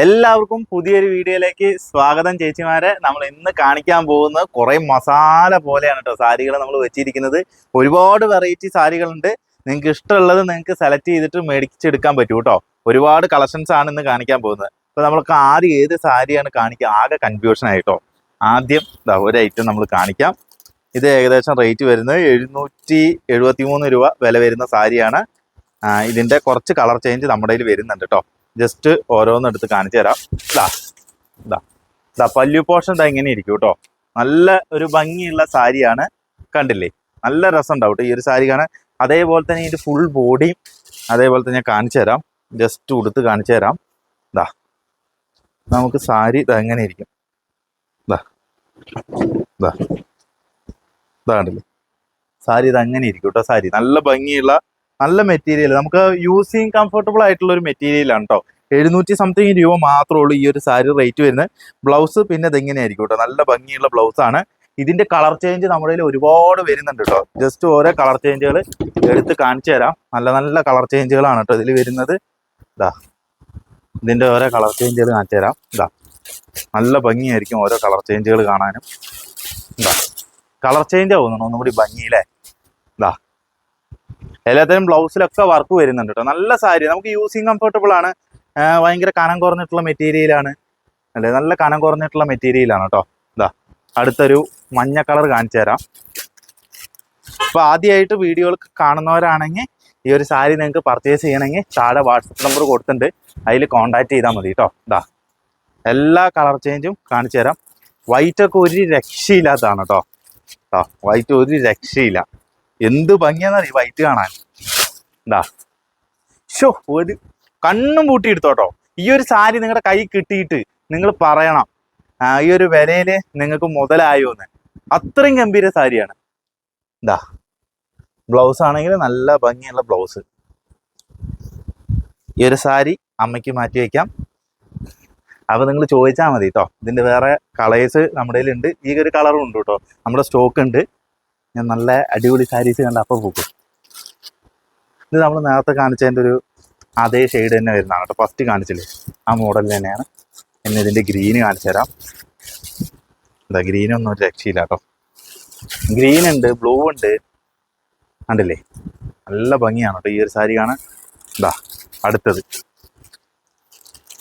എല്ലാവർക്കും പുതിയൊരു വീഡിയോയിലേക്ക് സ്വാഗതം ചേച്ചിമാരെ. നമ്മൾ ഇന്ന് കാണിക്കാൻ പോകുന്നത് കുറേ മസാല പോലെയാണ് കേട്ടോ സാരികൾ നമ്മൾ വെച്ചിരിക്കുന്നത്. ഒരുപാട് വെറൈറ്റി സാരികളുണ്ട്. നിങ്ങൾക്ക് ഇഷ്ടമുള്ളത് നിങ്ങൾക്ക് സെലക്ട് ചെയ്തിട്ട് മേടിച്ചെടുക്കാൻ പറ്റും കേട്ടോ. ഒരുപാട് കളക്ഷൻസ് ആണ് ഇന്ന് കാണിക്കാൻ പോകുന്നത്. അപ്പൊ നമ്മൾക്ക് ആദ്യം ഏത് സാരിയാണ് കാണിക്കുക? ആകെ കൺഫ്യൂഷൻ ആയിട്ടോ ആദ്യം ഒരു ഐറ്റം നമ്മൾ കാണിക്കാം. ഇത് ഏകദേശം റേറ്റ് വരുന്നത് എഴുന്നൂറ്റി എഴുപത്തി മൂന്ന് രൂപ വില വരുന്ന സാരിയാണ്. ഇതിന്റെ കുറച്ച് കളർ ചേഞ്ച് നമ്മുടെ കയ്യിൽ വരുന്നുണ്ട് കേട്ടോ. ജസ്റ്റ് ഓരോന്ന് എടുത്ത് കാണിച്ചു തരാം. ഇതാ ഇതാ. ഇതാ പല്ലു പോർഷൻ ഇതാ ഇങ്ങനെ ഇരിക്കും കേട്ടോ നല്ല ഒരു ഭംഗിയുള്ള സാരിയാണ് കണ്ടില്ലേ? നല്ല രസം ഉണ്ടാവും കേട്ടോ ഈ ഒരു സാരി കാണാൻ. അതേപോലെ തന്നെ ഇതിന്റെ ഫുൾ ബോഡിയും അതേപോലെ തന്നെ ഞാൻ കാണിച്ചു തരാം. ജസ്റ്റ് ഉടുത്ത് കാണിച്ചു തരാം. ഇതാ നമുക്ക് സാരി ഇതാ എങ്ങനെ ഇരിക്കും. ഇതാ ഇതാ. ഇതാ കണ്ടില്ലേ? സാരി ഇത് അങ്ങനെ ഇരിക്കും കേട്ടോ സാരി. നല്ല ഭംഗിയുള്ള നല്ല മെറ്റീരിയൽ നമുക്ക് യൂസ് ചെയ്യാൻ കംഫർട്ടബിൾ ആയിട്ടുള്ള ഒരു മെറ്റീരിയലാണ് കേട്ടോ എഴുന്നൂറ്റി സംതിങ് രൂപ മാത്രമേ ഉള്ളൂ ഈ ഒരു സാരി റേറ്റ് വരുന്നത്. ബ്ലൗസ് പിന്നെ ഇതെങ്ങനെയായിരിക്കും കേട്ടോ നല്ല ഭംഗിയുള്ള ബ്ലൗസ് ആണ്. ഇതിന്റെ കളർ ചേഞ്ച് നമ്മുടെ ഒരുപാട് വരുന്നുണ്ട് കേട്ടോ ജസ്റ്റ് ഓരോ കളർ ചേഞ്ചുകൾ എടുത്ത് കാണിച്ചു തരാം. നല്ല നല്ല കളർ ചേഞ്ചുകളാണ് കേട്ടോ ഇതിൽ വരുന്നത്. ഇതാ ഇതിന്റെ ഓരോ കളർ ചേഞ്ചുകൾ കാണിച്ചു തരാം. ഇതാ നല്ല ഭംഗിയായിരിക്കും ഓരോ കളർ ചേഞ്ചുകൾ കാണാനും. ഇതാ കളർ ചേഞ്ച് ആവുന്നുണ്ട്? ഒന്നും കൂടി ഭംഗിയില്ലേ? എല്ലാത്തിനും ബ്ലൗസിലൊക്കെ വർക്ക് വരുന്നുണ്ട് കേട്ടോ നല്ല സാരി. നമുക്ക് യൂസിങ് കംഫർട്ടബിൾ ആണ്. ഭയങ്കര കനം കുറഞ്ഞിട്ടുള്ള മെറ്റീരിയലാണ് അല്ലേ? നല്ല കനം കുറഞ്ഞിട്ടുള്ള മെറ്റീരിയലാണ് കേട്ടോ ഇതാ അടുത്തൊരു മഞ്ഞ കളർ കാണിച്ചു തരാം. അപ്പൊ ആദ്യമായിട്ട് വീഡിയോകൾ കാണുന്നവരാണെങ്കിൽ ഈ ഒരു സാരി നിങ്ങൾക്ക് പർച്ചേസ് ചെയ്യണമെങ്കിൽ താഴെ വാട്സപ്പ് നമ്പർ കൊടുത്തിട്ടുണ്ട്. അതിൽ കോൺടാക്ട് ചെയ്താൽ മതി കേട്ടോ ഇതാ എല്ലാ കളർ ചേഞ്ചും കാണിച്ചു തരാം. വൈറ്റ് ഒക്കെ ഒരു രക്ഷയില്ലാത്തതാണ് കേട്ടോ ആ വൈറ്റ് ഒരു രക്ഷയില്ല. എന്ത് ഈ വൈറ്റ് കാണാൻ. എന്താ ഷോ ഒരു കണ്ണും പൂട്ടി എടുത്തോട്ടോ ഈ ഒരു സാരി നിങ്ങളുടെ കൈ കിട്ടിയിട്ട് നിങ്ങൾ പറയണം. ഈ ഒരു വിലയിൽ നിങ്ങൾക്ക് മുതലായോ എന്ന്. അത്രയും ഗംഭീര സാരിയാണ്. എന്താ ബ്ലൗസ് ആണെങ്കിൽ നല്ല ഭംഗിയുള്ള ബ്ലൗസ്. ഈ ഒരു സാരി അമ്മയ്ക്ക് മാറ്റി വയ്ക്കാം അപ്പൊ നിങ്ങൾ ചോദിച്ചാൽ മതി കേട്ടോ ഇതിന്റെ വേറെ കളേഴ്സ് നമ്മുടെ കയ്യിലുണ്ട്. ഈ ഒരു കളറും ഉണ്ട് കേട്ടോ നമ്മുടെ സ്റ്റോക്ക് ഉണ്ട്. ഞാൻ നല്ല അടിപൊളി സാരീസ് കണ്ട അപ്പോൾ പോകും ഇത് നമ്മൾ നേരത്തെ കാണിച്ചതിന്റെ ഒരു അതേ ഷെയ്ഡ് തന്നെ വരുന്നതാണ് കേട്ടോ. ഫസ്റ്റ് കാണിച്ചില്ലേ? ആ മോഡൽ തന്നെയാണ്. പിന്നെ ഇതിന്റെ ഗ്രീന് കാണിച്ചു തരാം. എന്താ ഗ്രീനൊന്നും ഒരു രക്ഷയില്ല കേട്ടോ. ഗ്രീൻ ഉണ്ട് ബ്ലൂ ഉണ്ട്. കണ്ടില്ലേ? നല്ല ഭംഗിയാണ് കേട്ടോ ഈ ഒരു സാരി കാണാൻ. അടുത്തത്.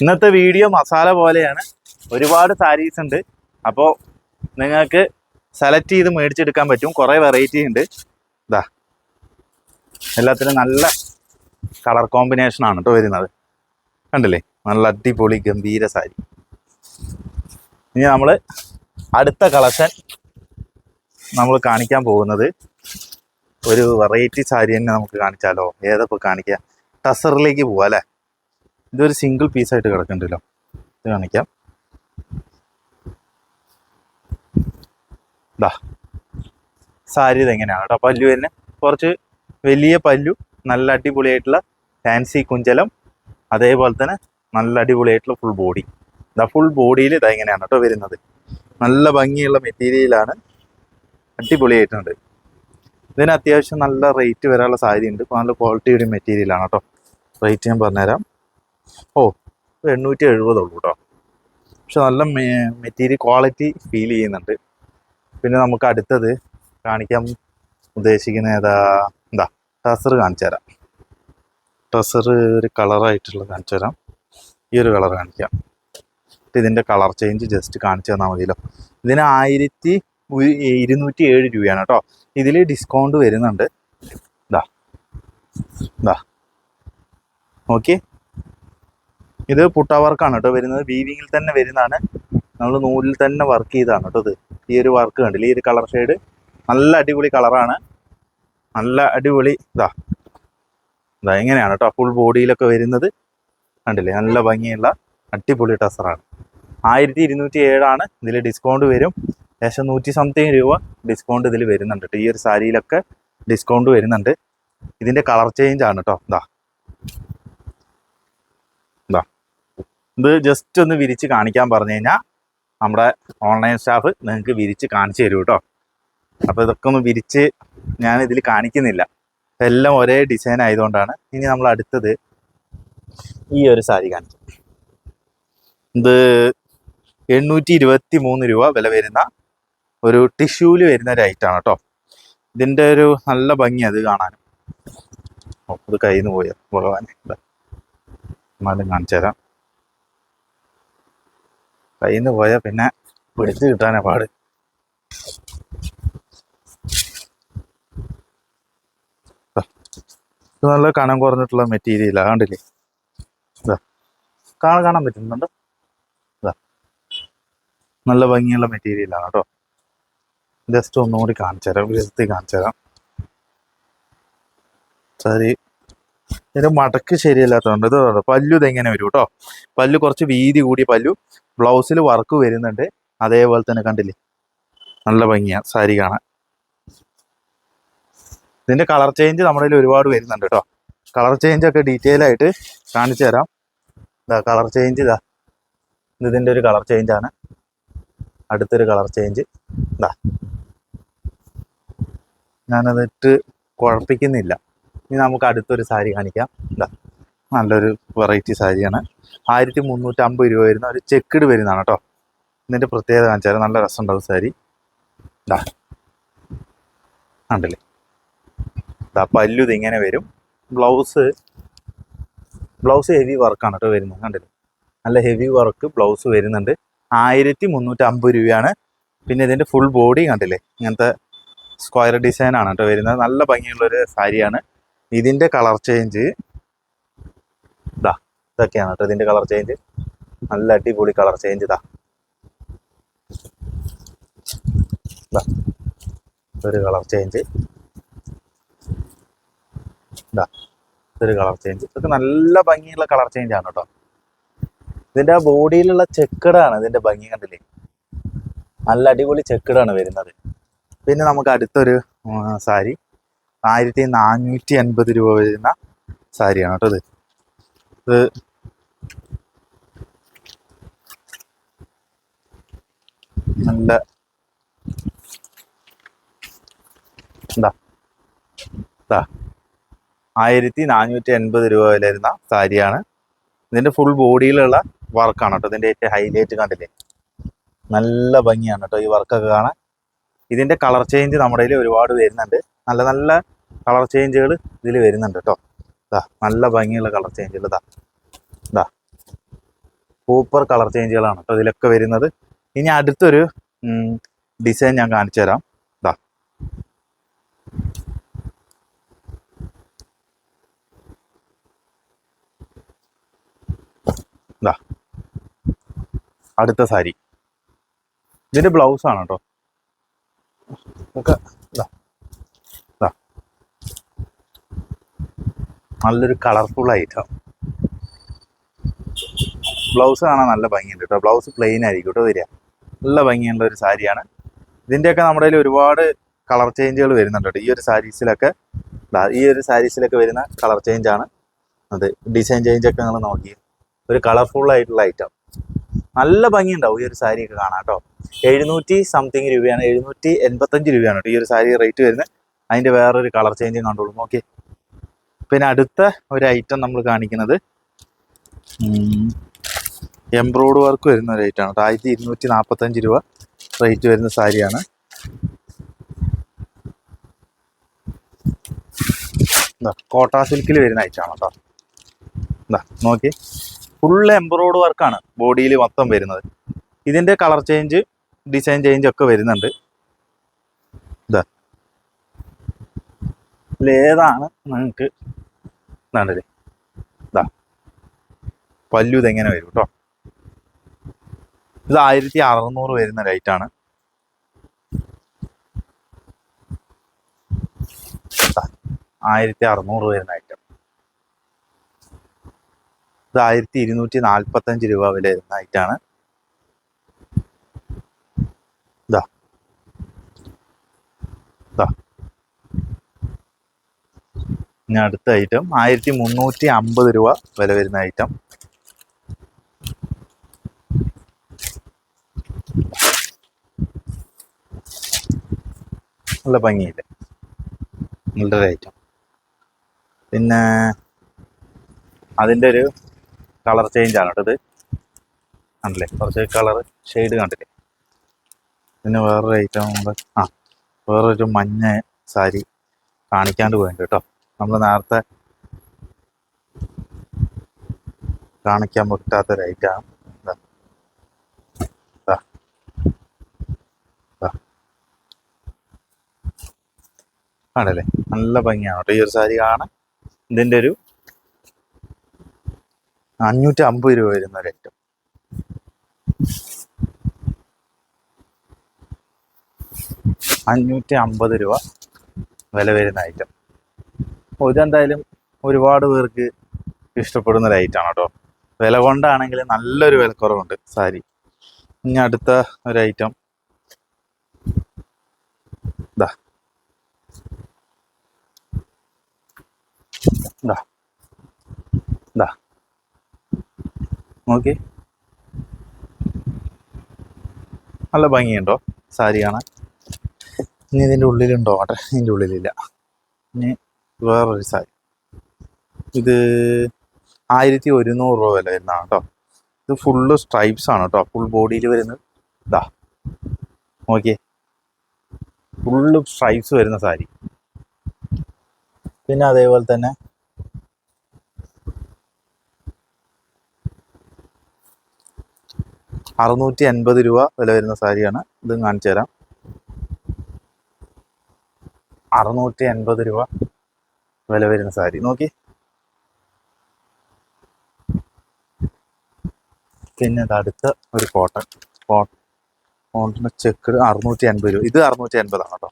ഇന്നത്തെ വീഡിയോ മസാല പോലെയാണ്. ഒരുപാട് സാരീസ് ഉണ്ട്. അപ്പോൾ നിങ്ങൾക്ക് സെലക്ട് ചെയ്ത് മേടിച്ചെടുക്കാൻ പറ്റും. കുറേ വെറൈറ്റി ഉണ്ട്. ഇതാ എല്ലാത്തിനും നല്ല കളർ കോമ്പിനേഷൻ ആണ് കേട്ടോ വരുന്നത്. കണ്ടില്ലേ? നല്ല അടിപൊളി ഗംഭീര സാരി. ഇനി നമ്മൾ അടുത്ത കളക്ഷൻ നമ്മൾ കാണിക്കാൻ പോകുന്നത് ഒരു വെറൈറ്റി സാരി തന്നെ നമുക്ക് കാണിച്ചാലോ? ഏതൊക്കെ കാണിക്കുക ടസറിലേക്ക് പോവാം അല്ലേ? ഇതൊരു സിംഗിൾ പീസായിട്ട് കിടക്കണ്ടല്ലോ ഇത് കാണിക്കാം. ദാ. സാരി ഇതെങ്ങനെയാണ് കേട്ടോ പല്ലു തന്നെ. കുറച്ച് വലിയ പല്ലു നല്ല അടിപൊളിയായിട്ടുള്ള ഫാൻസി കുഞ്ചലം അതേപോലെ തന്നെ നല്ല അടിപൊളിയായിട്ടുള്ള ഫുൾ ബോഡി ഇതാ ഫുൾ ബോഡിയിൽ ഇതാ ഇങ്ങനെയാണ് കേട്ടോ വരുന്നത്. നല്ല ഭംഗിയുള്ള മെറ്റീരിയലാണ് അടിപൊളിയായിട്ടുണ്ട്. ഇതിന് അത്യാവശ്യം നല്ല റേറ്റ് വരാനുള്ള സാധ്യതയുണ്ട്. നല്ല ക്വാളിറ്റിയുടെ മെറ്റീരിയലാണ് കേട്ടോ റേറ്റ് ഞാൻ പറഞ്ഞുതരാം. ഓ ഇത് എണ്ണൂറ്റി എഴുപതുള്ളൂ കേട്ടോ പക്ഷെ നല്ല മെറ്റീരിയൽ ക്വാളിറ്റി ഫീൽ ചെയ്യുന്നുണ്ട്. പിന്നെ നമുക്ക് അടുത്തത് കാണിക്കാൻ ഉദ്ദേശിക്കുന്ന ഏതാ എന്താ ടസർ കാണിച്ചു തരാം. ടസർ ഒരു കളറായിട്ടുള്ള കാണിച്ചു തരാം. ഈ ഒരു കളർ കാണിക്കാം. ഇതിന്റെ കളർ ചേഞ്ച് ജസ്റ്റ് കാണിച്ചു തന്നാൽ മതിയല്ലോ. ഇതിന് ആയിരത്തി ഇരുന്നൂറ്റി ഏഴ് രൂപയാണ് കേട്ടോ. ഇതിൽ ഡിസ്കൗണ്ട് വരുന്നുണ്ട്. ഇതാ ഇതാ ഓക്കെ ഇത് പുട്ട വർക്കാണ് കേട്ടോ വരുന്നത്. വീവിങ്ങിൽ തന്നെ വരുന്നതാണ്. നമ്മൾ നൂലിൽ തന്നെ വർക്ക് ചെയ്താണ് കേട്ടോ ഇത്. ഈ ഒരു വർക്ക് കണ്ടില്ല? ഈ ഒരു കളർ ഷെയ്ഡ് നല്ല അടിപൊളി കളറാണ് നല്ല അടിപൊളി ഇതാ. ഇതാ ഇങ്ങനെയാണ് കേട്ടോ ഫുൾ ബോഡിയിലൊക്കെ വരുന്നത്. കണ്ടില്ലേ? നല്ല ഭംഗിയുള്ള അടിപൊളി ടസറാണ് ആയിരത്തി ഇരുന്നൂറ്റി ഏഴാണ് ഇതിൽ ഡിസ്കൗണ്ട് വരും. ഏകദേശം നൂറ്റി സംതിങ് രൂപ ഡിസ്കൗണ്ട് ഇതിൽ വരുന്നുണ്ട് കേട്ടോ. ഈ ഒരു സാരിയിലൊക്കെ ഡിസ്കൗണ്ട് വരുന്നുണ്ട്. ഇതിന്റെ കളർ ചേഞ്ച് ആണ് കേട്ടോ. ഇതാ. ഇതാ. ഇത് ജസ്റ്റ് ഒന്ന് വിരിച്ച് കാണിക്കാൻ പറഞ്ഞു കഴിഞ്ഞാൽ നമ്മുടെ ഓൺലൈൻ സ്റ്റാഫ് നിങ്ങൾക്ക് വിരിച്ച് കാണിച്ചു തരും കേട്ടോ അപ്പോൾ ഇതൊക്കെ ഒന്ന് വിരിച്ച് ഞാൻ ഇതിൽ കാണിക്കുന്നില്ല. എല്ലാം ഒരേ ഡിസൈൻ ആയതുകൊണ്ടാണ് ഇനി നമ്മൾ അടുത്തത് ഈ ഒരു സാരി കാണിക്കും ഇത് എണ്ണൂറ്റി ഇരുപത്തി മൂന്ന് രൂപ വില വരുന്ന ഒരു ടിഷ്യൂൽ വരുന്ന ഒരു ഐറ്റാണ് കേട്ടോ ഇതിന്റെ ഒരു നല്ല ഭംഗി അത് കാണാനും. അത് കയ്യിൽ നിന്ന് പോയ? ഭഗവാൻ എന്നാലും കാണിച്ചു തരാം. കയ്യിൽ നിന്ന് പോയാൽ പിന്നെ പിടിച്ചു കിട്ടാനാ പാട്. ഇത് നല്ല കനം കുറഞ്ഞിട്ടുള്ള മെറ്റീരിയലാണ് കണ്ടില്ലേ? ഇതാ കാണാൻ കാണാൻ പറ്റുന്നുണ്ടോ? ഇതാ നല്ല ഭംഗിയുള്ള മെറ്റീരിയലാണ് കേട്ടോ. ജസ്റ്റ് ഒന്നുകൂടി കാണിച്ചു തരാം വിശദത്തിൽ കാണിച്ചു തരാം സരി ഇതിന്റെ മടക്ക് ശരിയല്ലാത്തതുകൊണ്ട്. ഇത് പല്ലു ഇതെങ്ങനെ വരും കേട്ടോ. പല്ലു കുറച്ച് വീതി കൂടിയ പല്ലു. ബ്ലൗസിൽ വർക്ക് വരുന്നുണ്ട്. അതേപോലെ തന്നെ കണ്ടില്ലേ? നല്ല ഭംഗിയാണ് സാരി കാണാൻ. ഇതിന്റെ കളർ ചേഞ്ച് നമ്മുടെ ഒരുപാട് വരുന്നുണ്ട് കേട്ടോ. കളർ ചേഞ്ച് ഒക്കെ ഡീറ്റെയിൽ ആയിട്ട് കാണിച്ചു തരാം. ഇതാ കളർ ചേഞ്ച് ഇതാ. ഇതിന്റെ ഒരു കളർ ചേഞ്ച് ആണ്. അടുത്തൊരു കളർ ചേഞ്ച്. ഇതാ. ഞാനതിട്ട് കുഴപ്പിക്കുന്നില്ല. ഇനി നമുക്ക് അടുത്തൊരു സാരി കാണിക്കാം. എന്താ നല്ലൊരു വെറൈറ്റി സാരിയാണ്. ആയിരത്തി മുന്നൂറ്റി അമ്പത് രൂപ വരുന്ന ഒരു ചെക്കിട് വരുന്നതാണ് കേട്ടോ ഇതിന്റെ പ്രത്യേകത കാണിച്ചാൽ നല്ല രസമുണ്ടാവും സാരി. ഇതാ ഉണ്ടല്ലേ ഇതാ പല്ലു ഇതിങ്ങനെ വരും. ബ്ലൗസ് ബ്ലൗസ് ഹെവി വർക്കാണ് കേട്ടോ വരുന്നത് കണ്ടില്ലേ? നല്ല ഹെവി വർക്ക് ബ്ലൗസ് വരുന്നുണ്ട്. ആയിരത്തി മുന്നൂറ്റി അമ്പത് രൂപയാണ്. പിന്നെ ഇതിന്റെ ഫുൾ ബോഡി കണ്ടില്ലേ? ഇങ്ങനത്തെ സ്ക്വയർ ഡിസൈൻ ആണ് കേട്ടോ വരുന്നത്. നല്ല ഭംഗിയുള്ളൊരു സാരിയാണ്. ഇതിന്റെ കളർ ചേഞ്ച്. ഇതാ ഇതൊക്കെയാണ് കേട്ടോ ഇതിന്റെ കളർ ചേഞ്ച്. നല്ല അടിപൊളി കളർ ചേഞ്ച് ഇതാ ഇതാ ഒരു കളർ ചേഞ്ച്. ഇതാ ഒരു കളർ ചേഞ്ച്. ഇതൊക്കെ നല്ല ഭംഗിയുള്ള കളർ ചേഞ്ച് ആണ് കേട്ടോ ഇതിന്റെ ആ ബോഡിയിലുള്ള ചെക്കടാണ് ഇതിന്റെ ഭംഗി കണ്ടില്ലേ? നല്ല അടിപൊളി ചെക്കടാണ് വരുന്നത്. പിന്നെ നമുക്ക് അടുത്തൊരു സാരി. ആയിരത്തി നാനൂറ്റി അൻപത് രൂപ വരുന്ന സാരിയാണ് കേട്ടോ ഇത്. ഇത് നല്ല എന്താ? എന്താ ആയിരത്തി നാനൂറ്റി എൺപത് രൂപ വിലയിരുന്ന സാരിയാണ്. ഇതിന്റെ ഫുൾ ബോഡിയിലുള്ള വർക്കാണ് കേട്ടോ. ഇതിന്റെ ഏറ്റവും ഹൈലൈറ്റ് കണ്ടില്ലേ? നല്ല ഭംഗിയാണ് കേട്ടോ ഈ വർക്കൊക്കെ കാണാൻ. ഇതിന്റെ കളർ ചേഞ്ച് നമ്മുടെ ഒരുപാട് വരുന്നുണ്ട്. നല്ല നല്ല കളർ ചേഞ്ചുകൾ ഇതിൽ വരുന്നുണ്ട് കേട്ടോ ഇതാ നല്ല ഭംഗിയുള്ള കളർ ചേഞ്ചുകൾ ഇതാ ഇതാ സൂപ്പർ കളർ ചേഞ്ചുകളാണ് കേട്ടോ ഇതിലൊക്കെ വരുന്നത്. ഇനി അടുത്തൊരു ഡിസൈൻ ഞാൻ കാണിച്ചു തരാം. ഇതാ ഇതാ അടുത്ത സാരി. ഇതിന്റെ ബ്ലൗസ് ആണ് കേട്ടോ ഒക്കെ ഇതാ ഇതാ നല്ലൊരു കളർഫുൾ ഐറ്റം ബ്ലൗസ് കാണാൻ നല്ല ഭംഗിയുണ്ട് കേട്ടോ ബ്ലൗസ് പ്ലെയിൻ ആയിരിക്കും കേട്ടോ വരിക. നല്ല ഭംഗിയുള്ള ഒരു സാരിയാണ്. ഇതിന്റെയൊക്കെ നമ്മുടെ കയ്യിൽ ഒരുപാട് കളർ ചേഞ്ചുകൾ വരുന്നുണ്ട് കേട്ടോ ഈ ഒരു സാരീസിലൊക്കെ ഈ ഒരു സാരീസിലൊക്കെ വരുന്ന കളർ ചേഞ്ചാണ് അത് ഡിസൈൻ ചേഞ്ചൊക്കെ നിങ്ങൾ നോക്കി. ഒരു കളർഫുൾ ആയിട്ടുള്ള ഐറ്റം നല്ല ഭംഗിയുണ്ടാവും ഈ ഒരു സാരിയൊക്കെ കാണാം കേട്ടോ എഴുന്നൂറ്റി സംതിങ് രൂപയാണ്. എഴുന്നൂറ്റി എൺപത്തഞ്ച് രൂപയാണ് കേട്ടോ ഈ ഒരു സാരി റേറ്റ് വരുന്നത്. അതിന്റെ വേറൊരു കളർ ചേഞ്ചും കണ്ടോളും. ഓക്കെ പിന്നെ അടുത്ത ഒരു ഐറ്റം നമ്മൾ കാണിക്കുന്നത് എംബ്രോയ്ഡ് വർക്ക് വരുന്ന ഒരു ഐറ്റമാണ് ആയിരത്തി ഇരുന്നൂറ്റി നാൽപ്പത്തഞ്ച് രൂപ റേറ്റ് വരുന്ന സാരിയാണ് ഇതാ കോട്ടാ സിൽക്കിൽ വരുന്ന ഐറ്റമാണ് കേട്ടോ. എന്താ നോക്കി. ഫുൾ എംബ്രോയ്ഡ് വർക്കാണ് ബോഡിയിൽ മൊത്തം വരുന്നത്. ഇതിന്റെ കളർ ചേഞ്ച് ഡിസൈൻ ചേഞ്ച് ഒക്കെ വരുന്നുണ്ട്. ഇതാ. ഇതിലേതാണ് നിങ്ങൾക്ക് ഇതാണ്ടല്ലേ ഇതാ പല്ലു ഇതെങ്ങനെ വരും കേട്ടോ ഇത് ആയിരത്തി അറുന്നൂറ് വരുന്ന ലൈറ്റാണ് ആയിരത്തി അറുന്നൂറ് വരുന്ന ഐറ്റം ഇത് ആയിരത്തി ഇരുന്നൂറ്റി നാൽപ്പത്തഞ്ച് രൂപ വില വരുന്ന ഐറ്റാണ് ഇതാ ഇതാ ഇനി അടുത്ത ഐറ്റം ആയിരത്തി മുന്നൂറ്റി അമ്പത് രൂപ വില വരുന്ന ഐറ്റം നല്ല ഭംഗിയില്ലേ? നല്ലൊരു ഐറ്റം പിന്നെ അതിന്റെ ഒരു കളർ ചേഞ്ച് ആണ് കേട്ടോ ഇത്. കുറച്ച് കളർ ഷെയ്ഡ് കണ്ടില്ലേ? പിന്നെ വേറൊരു ഐറ്റം ആ വേറൊരു മഞ്ഞ സാരി കാണിക്കാണ്ട് പോയിട്ടുണ്ട് കേട്ടോ. നമ്മൾ നേരത്തെ കാണിക്കാൻ പറ്റാത്തൊരു ലൈറ്റാണ്. ആണല്ലേ? നല്ല ഭംഗിയാണ് കേട്ടോ. ഈ ഒരു സാരി കാണാൻ ഇതിന്റെ ഒരു അഞ്ഞൂറ്റി അമ്പത് രൂപ വരുന്ന ഐറ്റം അഞ്ഞൂറ്റി അമ്പത് രൂപ വില വരുന്ന ഐറ്റം ഓ, ഇതെന്തായാലും ഒരുപാട് പേർക്ക് ഇഷ്ടപ്പെടുന്ന ഐറ്റമാണ് കേട്ടോ വില കൊണ്ടാണെങ്കിൽ നല്ലൊരു വിലക്കുറവുണ്ട് സാരി. ഇനി അടുത്ത ഒരു ഐറ്റം ഇതാ ഇതാ ഇതാ നോക്കി. നല്ല ഭംഗിയുണ്ടോ സാരി കാണാൻ? ഇനി ഇതിന്റെ ഉള്ളിലുണ്ടോ? ആട്ടെ ഇതിന്റെ ഉള്ളിലില്ല. ഇനി വേറൊരു സാരി. ഇത് ആയിരത്തി ഒരുന്നൂറ് രൂപ വില വരുന്നതാണ് കേട്ടോ. ഇത് ഫുള്ള് സ്ട്രൈപ്സ് ആണ് കേട്ടോ. ഫുൾ ബോഡിയിൽ വരുന്നത്. ഇതാ നോക്കിയേ. ഫുള്ള് സ്ട്രൈപ്സ് വരുന്ന സാരി. പിന്നെ അതേപോലെ തന്നെ അറുന്നൂറ്റി അൻപത് രൂപ വില വരുന്ന സാരിയാണ്. ഇത് കാണിച്ചു തരാം അറുന്നൂറ്റി അൻപത് രൂപ. വില വരുന്ന സാരി. നോക്കി. പിന്നെ അടുത്ത ഒരു കോട്ടൺ. കോട്ടൺ ചെക്ക് അറുന്നൂറ്റി അൻപത് രൂപ. ഇത് അറുന്നൂറ്റി അൻപതാണ് കേട്ടോ.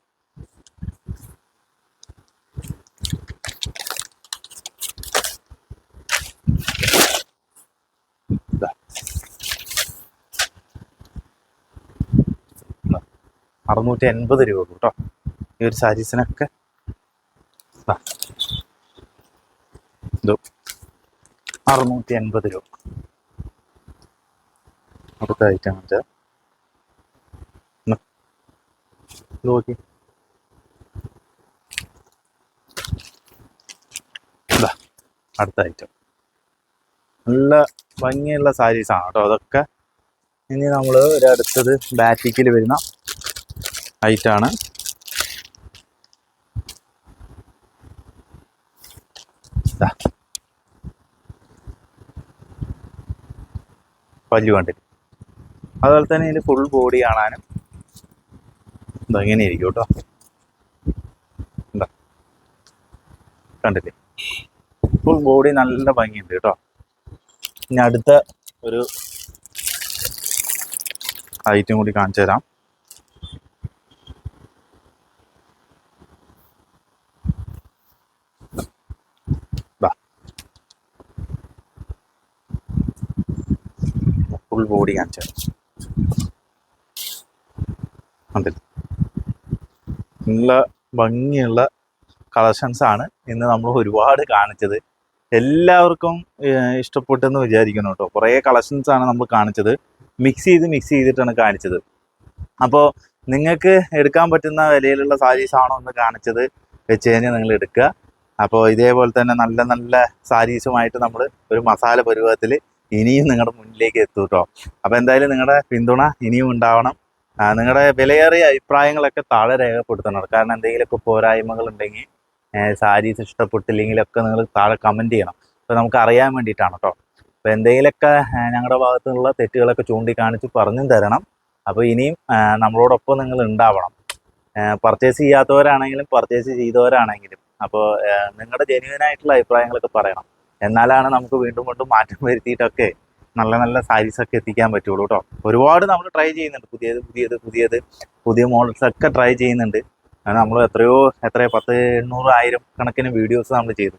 അറുന്നൂറ്റി അൻപത് രൂപ കേട്ടോ. ഈ ഒരു സാരീസിനൊക്കെ. ഇത് അറുന്നൂറ്റി എൺപത് രൂപ. അടുത്ത ഐറ്റം വെച്ചാൽ നോക്കി. അടുത്ത ഐറ്റം നല്ല ഭംഗിയുള്ള സാരീസാണ് കേട്ടോ അതൊക്കെ. ഇനി നമ്മൾ ഒരടുത്തത് ബാറ്റിക്കിൽ വരുന്ന ഐറ്റാണ് പല്ലു കണ്ടില്ല. അതുപോലെ തന്നെ ഇതിൽ ഫുൾ ബോഡി കാണാനും എന്താ ഇങ്ങനെ ഇരിക്കും കേട്ടോ കണ്ടില്ലേ? ഫുൾ ബോഡി നല്ല ഭംഗിയുണ്ട് കേട്ടോ ഇനി അടുത്ത ഒരു ഐറ്റം കൂടി കാണിച്ചു തരാം ബോഡി കാണിച്ചു അതിൽ നല്ല ഭംഗിയുള്ള കളക്ഷൻസ് ആണ് ഇന്ന് നമ്മൾ ഒരുപാട് കാണിച്ചത്. എല്ലാവർക്കും ഇഷ്ടപ്പെട്ടെന്ന് വിചാരിക്കുന്നു കേട്ടോ. കുറേ കളക്ഷൻസ് ആണ് നമ്മൾ കാണിച്ചത്. മിക്സ് ചെയ്ത് മിക്സ് ചെയ്തിട്ടാണ് കാണിച്ചത്. അപ്പോൾ നിങ്ങൾക്ക് എടുക്കാൻ പറ്റുന്ന വിലയിലുള്ള സാരീസ് ആണോ എന്ന് കാണിച്ചത് വെച്ച് കഴിഞ്ഞാൽ നിങ്ങൾ എടുക്കുക. അപ്പോൾ ഇതേപോലെ തന്നെ നല്ല നല്ല സാരീസുമായിട്ട് നമ്മൾ ഒരു മസാല പരുവത്തിൽ ഇനിയും നിങ്ങളുടെ മുന്നിലേക്ക് എത്തും കേട്ടോ അപ്പോൾ എന്തായാലും നിങ്ങളുടെ പിന്തുണ ഇനിയും ഉണ്ടാവണം. നിങ്ങളുടെ വിലയേറിയ അഭിപ്രായങ്ങളൊക്കെ താഴെ രേഖപ്പെടുത്തണം. കാരണം എന്തെങ്കിലുമൊക്കെ പോരായ്മകൾ ഉണ്ടെങ്കിൽ സാരീസ് ഇഷ്ടപ്പെട്ടില്ലെങ്കിലൊക്കെ നിങ്ങൾ താഴെ കമന്റ് ചെയ്യണം. അപ്പോൾ നമുക്ക് അറിയാൻ വേണ്ടിയിട്ടാണ് കേട്ടോ അപ്പോൾ എന്തെങ്കിലുമൊക്കെ ഞങ്ങളുടെ ഭാഗത്തു നിന്നുള്ള തെറ്റുകളൊക്കെ ചൂണ്ടിക്കാണിച്ച് പറഞ്ഞും തരണം. അപ്പോൾ ഇനിയും നമ്മളോടൊപ്പം നിങ്ങൾ ഉണ്ടാവണം. പർച്ചേസ് ചെയ്യാത്തവരാണെങ്കിലും പർച്ചേസ് ചെയ്തവരാണെങ്കിലും അപ്പോൾ നിങ്ങളുടെ ജെന്യൂൻ ആയിട്ടുള്ള അഭിപ്രായങ്ങളൊക്കെ പറയണം. എന്നാലാണ് നമുക്ക് വീണ്ടും വീണ്ടും മാറ്റം വരുത്തിയിട്ടൊക്കെ നല്ല നല്ല സാരീസ് ഒക്കെ എത്തിക്കാൻ പറ്റുള്ളൂ കേട്ടോ ഒരുപാട് നമ്മൾ ട്രൈ ചെയ്യുന്നുണ്ട്. പുതിയത് പുതിയത് പുതിയത് പുതിയ മോഡൽസ് ഒക്കെ ട്രൈ ചെയ്യുന്നുണ്ട്. നമ്മൾ എത്രയോ എത്ര പത്ത് എണ്ണൂറ് ആയിരം കണക്കിന് വീഡിയോസ് നമ്മൾ ചെയ്തു.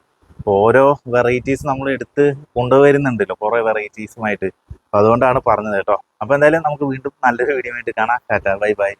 ഓരോ വെറൈറ്റീസ് നമ്മൾ എടുത്ത് കൊണ്ടുവരുന്നുണ്ടല്ലോ കുറേ വെറൈറ്റീസുമായിട്ട് അതുകൊണ്ടാണ് പറഞ്ഞത് കേട്ടോ അപ്പോൾ എന്തായാലും നമുക്ക് വീണ്ടും നല്ലൊരു വീഡിയോ ആയിട്ട് കാണാം. Tata bye bye.